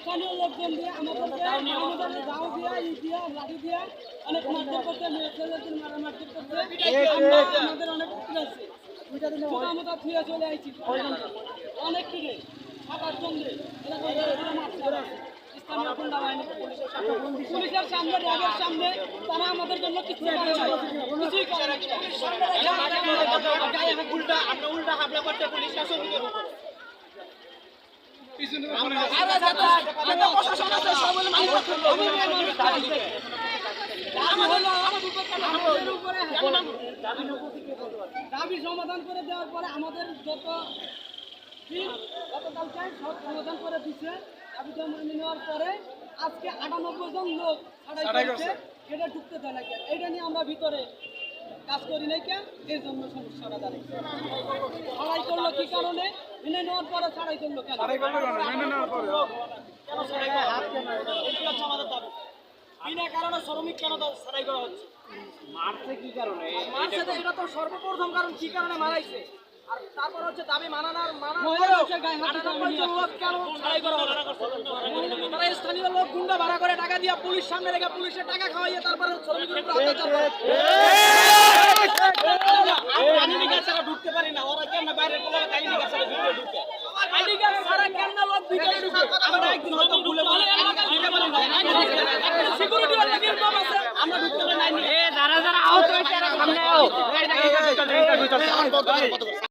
স্থানীয় লোকজন দিয়ে আমাদেরকে আমাদের গাঁও দিয়ে ই দিয়ে লাঠি দিয়ে অনেক মারধর করতে মেয়ে ছেলেদের মারা মারধর করতে আমরা আমাদের অনেক কুকুর আছে। মোটামুটি ফিরে চলে আইছি। অনেক কিনে সাত আটজন পুলিশের সামনে। র্যাবের সামনে তারা আমাদের জন্য কিছু কিছুই করে উল্টা আমরা উল্টা হামলা করতে পুলিশ শাসন দাবি সমাধান করে দেওয়ার পরে আমাদের যত গতকালকে সব সমাধান করে দিচ্ছে দাবি জমা নেওয়ার পরে আজকে আটানব্বই জন লোক ছাড়াই এটা ঢুকতে দেয় না এটা নিয়ে আমরা ভিতরে কাজ করি নাই কেন? এর জন্য সমস্যাটা দাঁড়িয়েছে ছাড়াই করল কি কারণে? মেনে নেওয়ার পরে ছাড়াই করল কেন? বিনা কারণে শ্রমিক কেন সারাই করা হচ্ছে? মারছে কি কারণে? মারছে তো এটা তো সর্বপ্রথম কারণ কি কারণে মারাইছে? আর তারপর হচ্ছে দাবি মানানোর তারা স্থানীয় লোক গুন্ডা ভাড়া করে টাকা দিয়ে পুলিশ সামনে রেখে পুলিশের টাকা খাওয়াইয়ে তারপরে শ্রমিকের উপর অত্যাচার করে। আমরা আইনি কাজ ছাড়া ঢুকতে পারি না ওরা কেন বাইরে বলে আইনি কাজ ছাড়া ভিতরে ঢুকে আইনি কাজ কেন লোক ভিতরে ঢুকে আমরা একদিন হয়তো ভুলে বলে সিকিউরিটি ওয়ালা নির্মম আছে আমরা ঢুকতে পারি না আইনি যারা যারা আহত হয়েছে সামনে আও